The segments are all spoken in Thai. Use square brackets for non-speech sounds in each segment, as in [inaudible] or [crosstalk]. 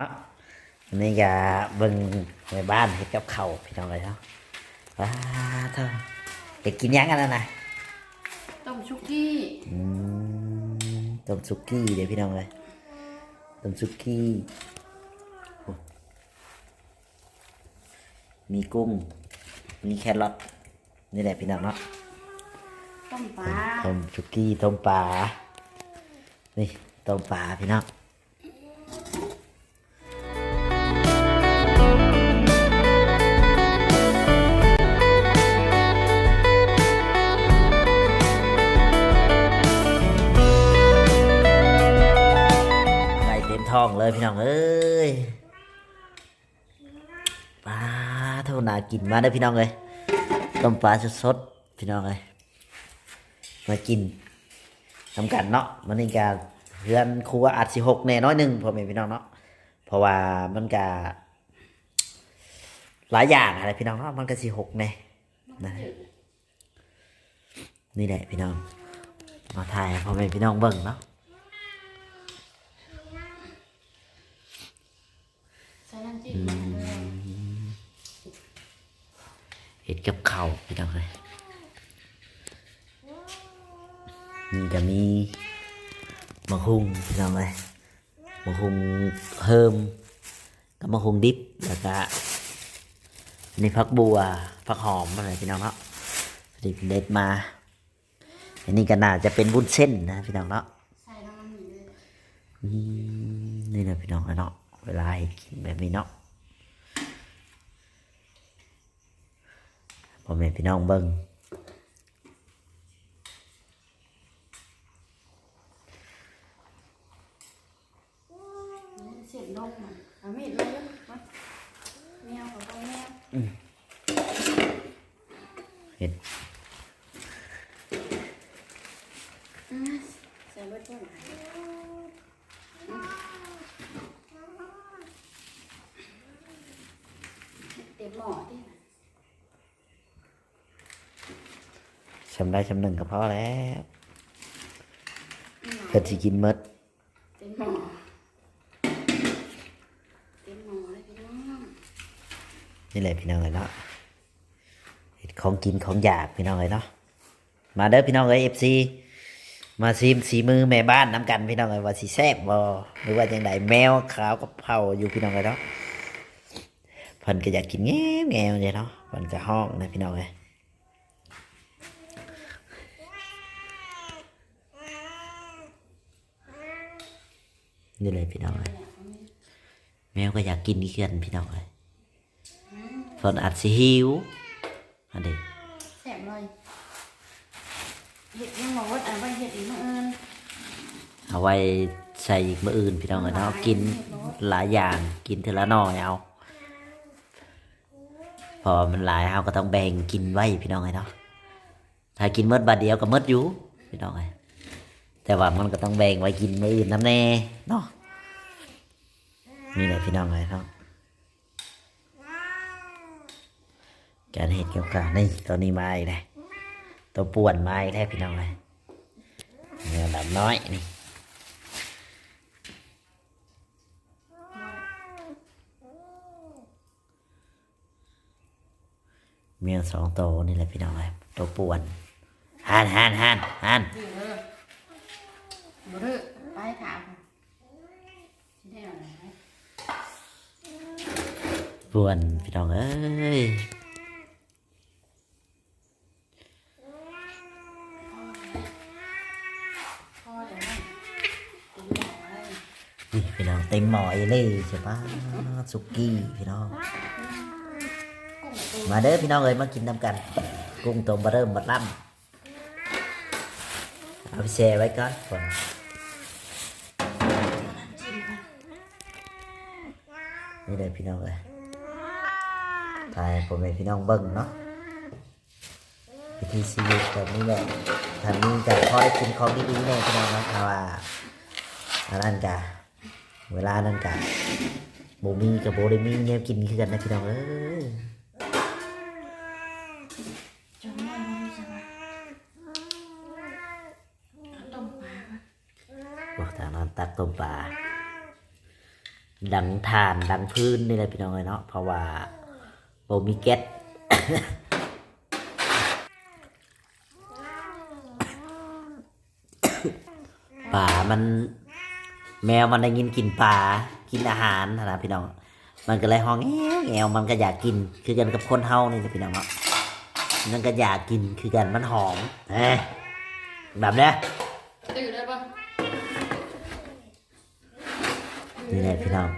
อะอันนี่ก็เบิ่งในบ้านเฮ็ดกับข้าวพี่น้องเลยเนาะว้าเท่าเด็กกินหยังกันแล้วนะต้มชุกี้อืมต้มซุกี้เดี๋ยวพี่น้องเลยต้มซุกี้โอ้มีกุ้ง มีแครอทนี่แหละพี่น้องเนาะต้มปลาต้มซุกี้ต้มปลานี่ต้มปลาพี่น้อง กินมาได้พี่น้องเลยต้มปลาสดๆพี่น้องเลยมากินทำกันเนาะมันนี่การเพื่อนครัวอาจสิหกแน่น้อยหนึ่งพ่อแม่พี่น้องเนาะเพราะว่ามันกาหลายอย่างอะไรพี่น้องเนาะมันก็สิหกแน่นะนี่แหละพี่น้องมาถ่ายพ่อแม่พี่น้องเบิ่งเนาะใส่น้ำจิ้มมา เลยเห็ดกับข้าวพี่น้องเลยนี่ก็มีมะฮุงพี่น้องเลยมะฮุงเฮิมกับมะฮุงดิบแล้วก็นี่พักบัวพักหอมอะไรพี่น้องเนาะดิบเด็ดมาอันนี้ก็น่าจะเป็นบุญเส้นนะพี่น้องเนาะใส่น้ำมันหมี่เลยอืมนี่นะพี่น้องเนาะเวลาให้กินแบบนี้เนาะ พ่อแม่พี่น้องเบิ้งเสียบนมมันเอามีดมาเลยมาแมวของเขาแมวเห็ดอืมใส่เบิดต้นเต็มหม้อที่ ชำได้ชำหนึ่งก็พอแล้วเพิ่นสิกินหมดเต็มหม้อเต็มหม้อเลยพี่น้องนี่แหละพี่น้องเลยเนาะเห็ดของกินของอยากพี่น้องเลยเนาะมาเด้อพี่น้องเลยเอฟซีมาซีมสีมือแม่บ้านน้ำกันพี่น้องเลยว่าสีแซ่บบ่หรือว่าจังไดแมวขาวกับเผาอยู่พี่น้องเลยเนาะเพิ่นก็อยากกินแง่แง่เลยเนาะเพิ่นก็ห้องนะพี่น้องเลย นี่เลยพี่น้องเลยแมวก็อยากกินนี่กันพี่น้องเลยเพิ่นอาจสิหิวอันนี้แสบเลยเห็ดยังบอกว่าอ่านไปเห็ดอีกมื้ออื่นเอาไว้ใส่อีกมื้ออื่นพี่น้องเลยเนาะกินหลายอย่างกินทีละหน่อยเอาพอมันหลายเราก็ต้องแบ่งกินไว้พี่น้องเลยเนาะถ้ากินเมื่อบาทเดียวก็เมื่ออยู่พี่น้องเลย แต่ว่ามันก็ต้องแบ่งไว้กินมื้ออื่นน้ำแน่เนาะนี่แหละพี่น้องเลยเนาะการเห็ดเกี่ยวกับนี่ตัวนี้มาอีกแล้วตัวป่วนมาอีกแล้วพี่น้องเลยเนื้อดำน้อยนี่เมียสองโตนี่แหละพี่น้องเลยตัวป่วนหันหันหันหัน บ่ดื้อไปถามสิได้อาไหนไหมป่วนพี่น้องเอ้ยพ่อจะให้ตีหมอให้นี่พี่น้องเต็มหมอเอเลยใช่ปะสุกี้พี่น้อง มาเด้อพี่น้องเอ้ยมากินน้ำกัน กุ้งตัวบะเริ่มบัดล่ำเอาไปแช่ไว้ก่อนำจิ้มค่ะ นี่เลยพี่น้องเลยถ่ายผมเป็นพี่น้องเบิ้งเนาะวิธีชีวิตแบบนี้แหละทำนี้จะพอได้กินของดีๆแน่พี่น้องเนาะถ้าว่าอันนั้นกะเวลานั้นกะโบมีกับโบได้มีเนี่ยกินคือกันนะพี่น้องเอ้ยจนแม่ไม่ใช่ไหมต้มปลาค่ะบอกทางนั้นตักต้มปลา ดังทานดังพื้นนี่แหละพี่น้องเอ้ยเนาะเพราะว่าโบมีแก๊สป่ามันแมวมันได้ยินกลินปลากินอาหารนะพี่น้อง มันก็เลยห้องแง่แงวมันก็อยากกิน คือกันกับคนเฮานี่นะพี่น้องเนาะมันก็อยากกินคือกันมันหอมเอ้ยแบบเนี้ย นี่แหละพี่น้อง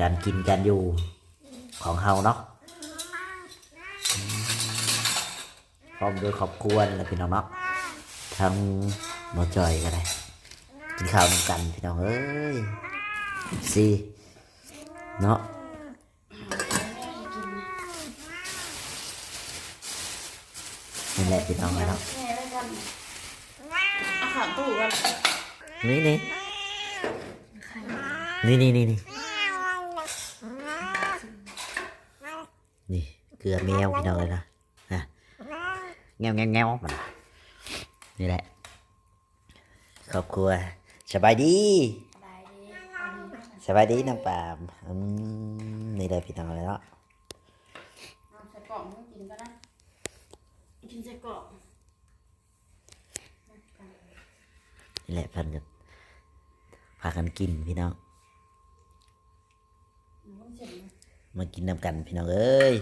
การกินการอยู่ของเฮาเนาะพร้อมด้วยครอบครัวนและพี่น้องเนาะทั้งหมอจอยก็ได้กินข้าวนำกันพี่น้องเอ้ยสิเนาะนี่แหละพี่น้องเนาะแม่ได้กันเอาขาตู้กัน นี่นี่นี่นี่นี่นี่นี่เกลือแมวพี่น้องเลยนะนะแงวแงวแงวมันนี่แหละครอบครัวสบายดีสบายดีสบายดีน้องปามอืมนี่แหละพี่น้องเลยเนาะเอาใส่กล่องให้กินก็ได้กินใส่กล่องนี่แหละเพันกันพากันกินพี่น้อง หนูต้องเสร็จไห มมากินน้ำกันพี่น้องเอ้ย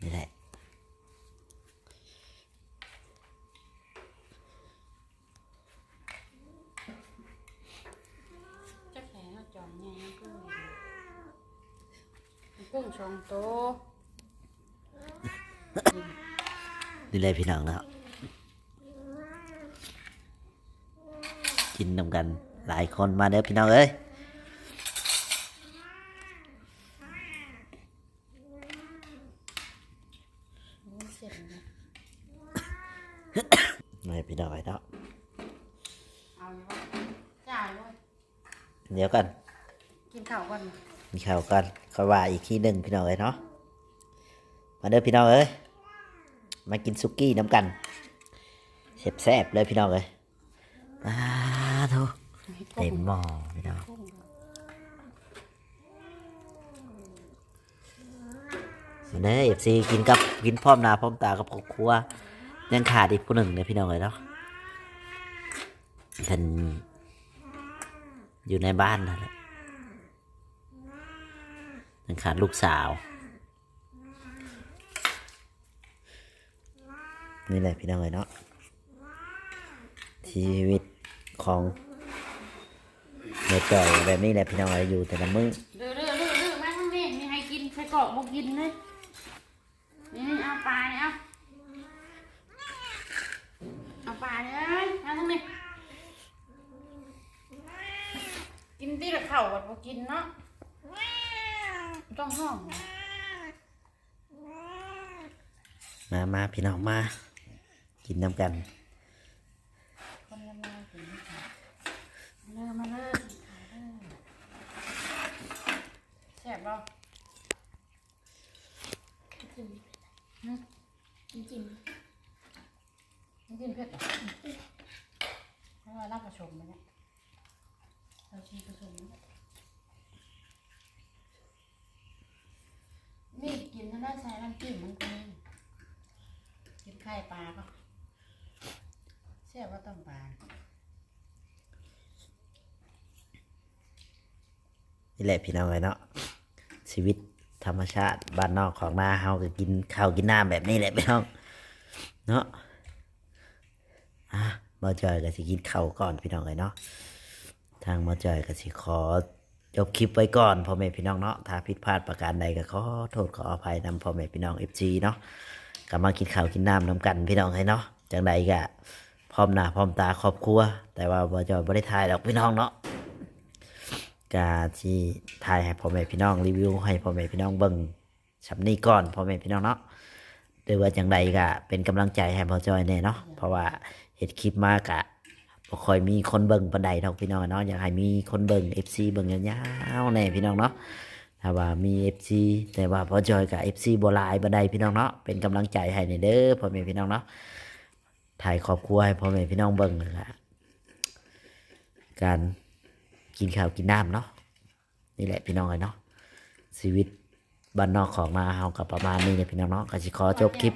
นี่แหละจะแข็งเอาจอมใหญ่กุ้งกุ้งสองโตวนี่แหละพี่น้องเนาะกินน้ำกันหลายคนมาเด้อพี่น้องเอ้ย หนูเสร็จไหม นี่แหละ พี่น้องเนาะเอาอยู่วะจ่ายเลยเดี๋ยวกันกินข้าวก่อนมีข่าวกันค่อยว่าอีกทีหนึ่งพี่น้องเอ้ยเนาะมาเด้อพี่น้องเอ้ยมากินซุกี้น้ำกันแซ่บๆเลยพี่น้องเอ้ยอ้าโถเต็มหม้อพี่น้องกุ้งวันนี้เอฟซีกินกับกินพร้อมหน้าพร้อมตากับครอบครัวยังขาดอีกผู้หนึ่งเลยพี่น้องเลยเนาะ ท่านอยู่ในบ้านนั่นแหละยังขาดลูกสาว นี่แหละพี่น้องเลยเนาะชีวิตของเด็กจ่อยแบบนี้แหละพี่น้องเลยอยู่แต่ละมื้อเดือดเดือดเดือดมาทางนี้มีให้กินใส่กรอกบกินเลยนี่เอาปลาเนี่ยเอาเอาปลาเนี่ยมาทางนี้ กินที่ละเข่าก่อนบ่กินเนาะต้องห้องมามาพี่น้องมา กินน้ำกันคนละมาถึงค่ะเริ่มมาเริ่มแซ่บบ่จิ้มจิ้มไม่กินเผ็ดหรอเพราะว่าเราผสมไปเนี่ยเราชีผสมเนี่ยนี่กินถ้าได้ใช้น้ำจิ้มมันก็มีกินไข่ปลาก็เชื่อว่าต้องปลานี่แหละพี่น้องเลยเนาะชีวิตธรรมชาติบ้านนอกของนาเฮาก็กินข้าวกินน้ำแบบนี้แหละพี่น้องเนาะอะมาจอยก็สิกินข้าวก่อนพี่น้องเลยเนาะ ทางมาจอยก็สิขอจบคลิปไว้ก่อนพ่อแม่พี่น้องเนาะถ้าผิดพลาดประการใดก็ขอโทษขออภัยนำพ่อแม่พี่น้องเอฟซีเนาะกลับมากินข้าวกินน้ำนำกันพี่น้องให้เนาะจังใดก็พร้อมหน้าพร้อมตาครอบครัว แต่ว่ามาจอยไม่ได้ถ่ายดอกพี่น้องเนาะกาที่ถ่ายให้พ่อแม่พี่น้องรีวิวให้พ่อแม่พี่น้องเบิ่งชับนี้ก่อนพ่อแม่พี่น้องเนาะหรือว่าจังใดก็เป็นกำลังใจให้พ่อจอยแน่เนาะเพราะว่าเห็ดคลิปมากอะ บ่ค่อยมีคนเบิ่งปานใดดอกพี่น้องเนาะอยากให้มีคนเบิ่ง FC เบิ่งยาวๆแน่พี่น้องเนาะถ้าว่ามี FC แต่ว่าพอจอยกับ FC บ่หลายปานใดพี่น้องเนาะเป็นกำลังใจให้ในเด้อพ่อแม่พี่น้องเนาะถ่ายครอบครัวให้พ่อแม่พี่น้องเบิ่งนั่นล่ะการกินข้าวกินน้ำเนาะนี่แหละพี่น้องเลยเนาะชีวิตบ้านนอกของมาเฮากับประมาณนี้เลยพี่น้องเนาะก็สิขอจบคลิป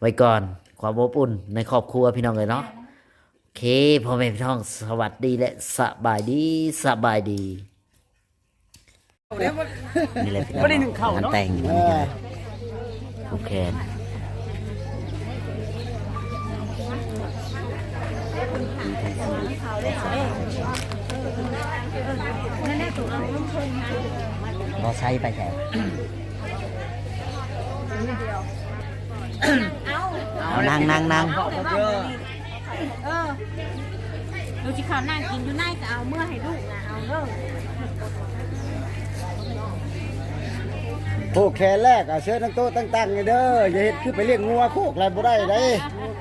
ไว้ก่อนความอบอุ่นในครอบครัวพี่น้องเลยเนาะ เคพ่อแม่พี่น้องสวัสดีและสบายดีสบายดีนี่แหละพี่น้องเนาะงานแต่งอยู่นี่กันโอเคบอไซค์ไปแถวเอานั่งนั่งนั่ง เออดูสิเขานั่งกินอยู่ไหนก็เอาเมื่อให้ลูกนะเอาเด้อโคกแค่แรกอะเชิญตั้งโต๊ะตั้งๆนี่เด้ออย่าเฮ็ดคือไปเลี้ยงงัวโคกอะไรบ่ได้เด้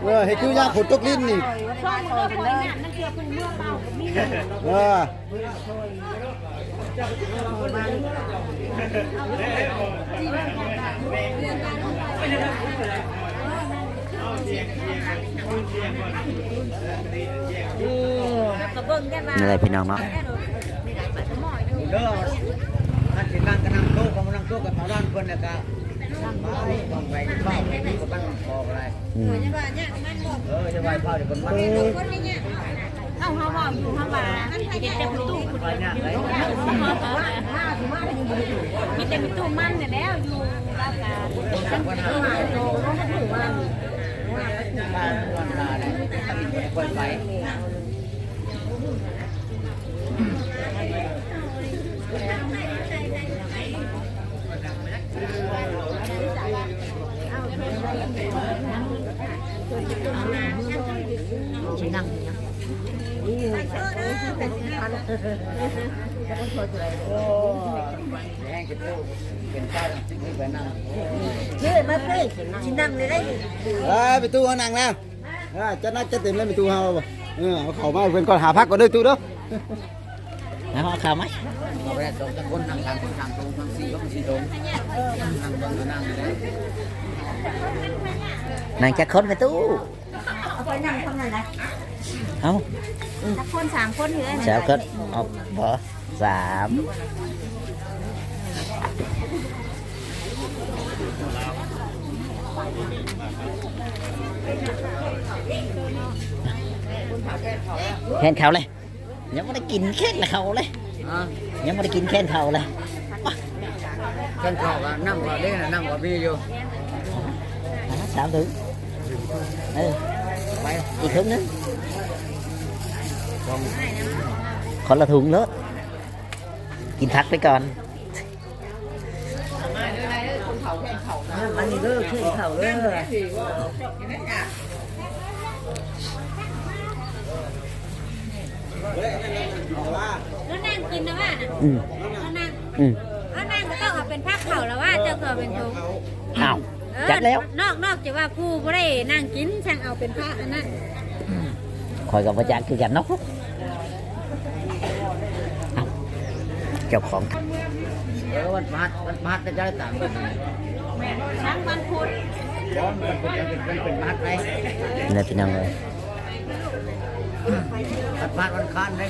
เออเฮ็ดคือยาขนตกลิ้นนี่ช่องเมื่อคนเนี่ยนั่นคือเป็นเมื่อเมากับมีเออ ก็เบิ่งกันว่านี่แหละพี่น้องเนาะ เด้อท่านสินั่งก็นั่งโต๊ะก็มานั่งโต๊ะกับชาวบ้านเพิ่นน่ะก็นั่งมาต้องไปเฝ้าไปก็ตั้งบอกอะไรอืมเออจะไหว้เฝ้าเดี๋ยวเพิ่นมาเอ้าเฮาว่าอยู่เฮาว่าเด็กเต็มตู้คุณมีเต็มตู้มันเนี่ยแล้วอยู่แล้วก็ฉันก็มาโตก็ถือว่า บ้านวันลาเนี่ย เพิ่นไปโอ้แห้งกินโต๊ ะเป็นข้าวจริงๆไปนั่ง เฮ้ยมาสิชินั่งเลยได้ เอ้ยไปตู้เขานั่งแล้วเออจะนัดจะเต็มเลยไปตู้เฮาบ่เออเอาเข้ามาให้เพิ่นก่อนหาพักก่อนเด้อตู้เด้อ [laughs] แล้วเอาข้าวไหม เอาไปตรงตะคนนั่งทางคนทางตรงทางสี่ก็มันสี่ตรงนั่งตรงก็นั่งเลย นั่งจะค้นไปตู้ เอาไปนั่งทำนั่นนะ เอา สักคนสามคนอยู่ได้ เช้าก็เอาบอสาม แค่นเขาเลย ยังไม่ได้กินแค่นเขาเลยอะยังไม่ได้กินแค่นเขาเลยเช่นเขาก็นั่งว่าเล่นนั่งว่ามีอยู่อะสามถึงเออไปอีกถุงนึงคนละถุงเลยกินพักไปก่อนมันนี่เลิกขึ้นเขาเลิกแล้วนั่งกินนะว่าน่ะอืมแล้วนั่งอืมแล้วนั่งก็ต้องเอาเป็นผ้าเข่าแล้วว่าเจ้าก็เป็นทงอ้าวเออจัดแล้ว นอกนอกจากว่าผู้บ่ได้นั่งกินช่างเอาเป็นผ้าอันนั้นคอยกับพระจักคือกันเนาะเอ้าเจ้าของเออวันพัดวันพัดจะได้ต่างกัน ช้างวันพุธย้อนมันเป็นเป็นเป็นพัดไปเนี่ยพี่น้องเลยวันพัดวันค้านได้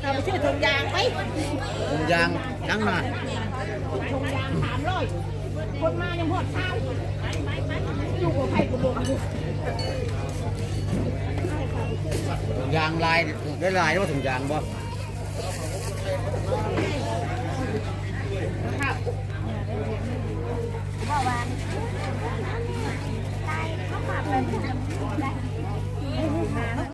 เอาไปชื่อถุงยางไปผมยางยังมาคนมายังหอดข้าวอยู่กับไผ่กุดงอยู่ ถุงยางลายได้ลายว่าถุงยางบ่เขาฝากเป็น